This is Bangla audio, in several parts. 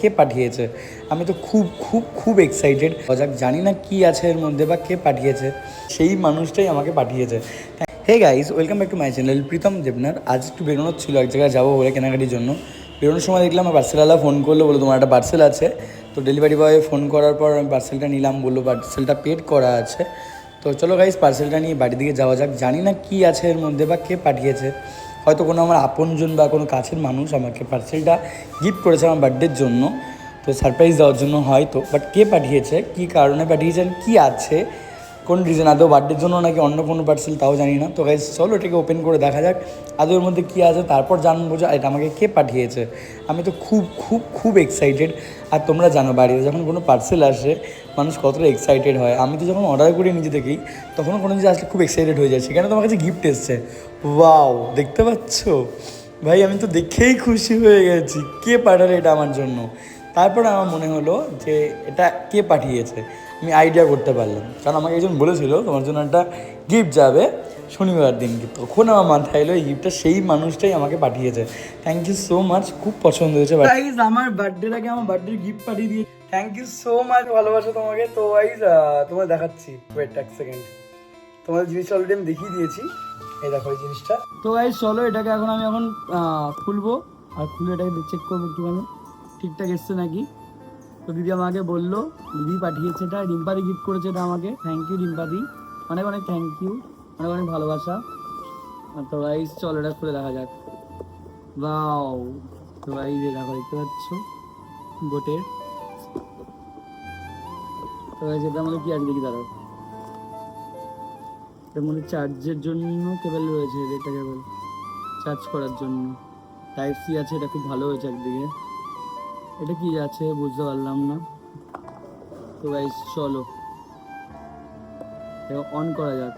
কে পাঠিয়েছে? আমি তো খুব খুব খুব এক্সাইটেড যাক জানি না কি আছে এর মধ্যে বা কে পাঠিয়েছে। সেই মানুষটাই আমাকে পাঠিয়েছে। Hey guys welcome back to my channel Pritam Debnath. আজ একটু বেরোনোর ছিল, এক জায়গায় যাব বলে কেনাকাটির জন্য। বেরোনোর সময় দেখলাম আমার পার্সেলওয়ালা ফোন করল বলে তোমার একটা পার্সেল আছে। তো ডেলিভারি বয় ফোন করার পর আমি পার্সেলটা নিলাম, বলল পার্সেলটা পেড করা আছে। তো চলো গাইস পার্সেলটা নিয়ে বাড়ির দিকে যাওয়া যাক। জানি না কি আছে এর মধ্যে বা কে পাঠিয়েছে। হয়তো কোনো আমার আপনজন বা কোনো কাছের মানুষ আমাকে পার্সেলটা গিফট করেছে আমার বার্থডের জন্য, তো সারপ্রাইজ দেওয়ার জন্য হয়তো বাট কে পাঠিয়েছে, কি কারণে পাঠিয়েছেন কি আছে কোন রিজন আদৌ বার্থডের জন্য নাকি অন্য কোনো পার্সেল তাও জানি না। তো গাইজ চলো এটাকে ওপেন করে দেখা যাক। আদৌ এর মধ্যে কী আছে? তারপর জানব যে এটা আমাকে কে পাঠিয়েছে। আমি তো খুব খুব খুব এক্সাইটেড আর তোমরা জানো, বাড়িতে যখন কোনো পার্সেল আসে, মানুষ কতটা এক্সাইটেড হয়। আমি তো যখন অর্ডার করি নিজে থেকেই তখন কোনো জিনিস আসলে খুব এক্সাইটেড হয়ে যায়। সেখানে তোমার কাছে গিফট এসছে। ওয়াও দেখতে পাচ্ছ? ভাই, আমি তো দেখেই খুশি হয়ে গেছি। কে পাঠালে এটা আমার জন্য? তারপর আমার মনে হলো যে এটা কে পাঠিয়েছে? আমি আইডিয়া করতে পারলাম। কারণ আমাকে একজন বলেছিল তোমার জন্য একটা গিফট যাবে শনিবার দিনকে তখন আমার মাথায় এলো এই গিফটটা সেই মানুষটাই আমাকে পাঠিয়েছে। থ্যাংক ইউ সো মাচ খুব পছন্দ হয়েছে গাইজ আমার বার্থডের আগে আমার বার্থডে গিফট পাঠিয়ে দিয়ে থ্যাংক ইউ সো মাচ ভালোবাসা তোমাকে। তো গাইজ তোমার দেখাচ্ছি। ওয়েট এক সেকেন্ড তোমাদের জিনিসটা অলরেডি আমি দেখিয়ে দিয়েছি। এই দেখো এই জিনিসটা। তো গাইজ চলো এটাকে এখন আমি এখন খুলবো। আর খুলে এটাকে চেক করব একটুখানি। ঠিকঠাক এসছে নাকি? তো দিদি আমাকে বলল, দিদি পাঠিয়েছে এটা, রিম্পাদি গিফট করেছে এটা আমাকে। থ্যাংক ইউ রিম্পাদি। অনেক অনেক থ্যাংক ইউ অনেক অনেক ভালোবাসা। তো গাইজ চলো এটা খুলে দেখা যাক। বাও তো এই দেখো, দেখতে পাচ্ছ? বোটের তো গাইজ এটা আমাকে কি আছে দেখি, দাঁড়াও। মধ্যে চার্জের জন্য কেবল রয়েছে, এটা কেবল চার্জ করার জন্য। টাইপ সি আছে, এটা খুব ভালো হয়েছে একদিকে। এটা কি আছে বুঝতে পারলাম না। তো গাইস চলো। অন করা যাক।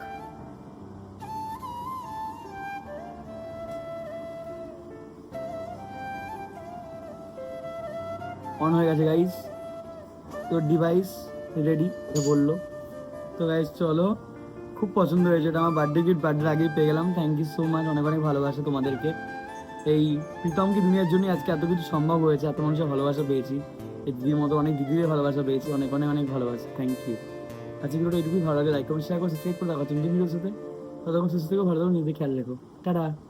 অন হয়ে গেছে গাইস তোর ডিভাইস রেডি বলল। তো গাইস চলো। খুব পছন্দ হয়েছে, এটা আমার বার্থডে গিফট বার্থডে আগেই পেয়ে গেলাম। থ্যাংক ইউ সো মাচ অনেক অনেক ভালোবাসা তোমাদেরকে। এই প্রীতমকে দুনিয়ার জন্য আজকে এত কিছু সম্ভব হয়েছে, এত মানুষের ভালোবাসা পেয়েছি। এই দিদির মতো অনেক দিদিদের ভালোবাসা পেয়েছি, অনেক অনেক অনেক ভালোবাসা। থ্যাংক ইউ আজকে ভিডিওটা এটুকুই ভালো লাগে লাইক কমেন্ট শেয়ার করে সাবস্ক্রাইব করে রাখো তুমি ভিডিওর সাথে। ততক্ষণ সুস্থ থেকে, ভালো থাকো, নিজেদের খেয়াল রেখো। টাটা।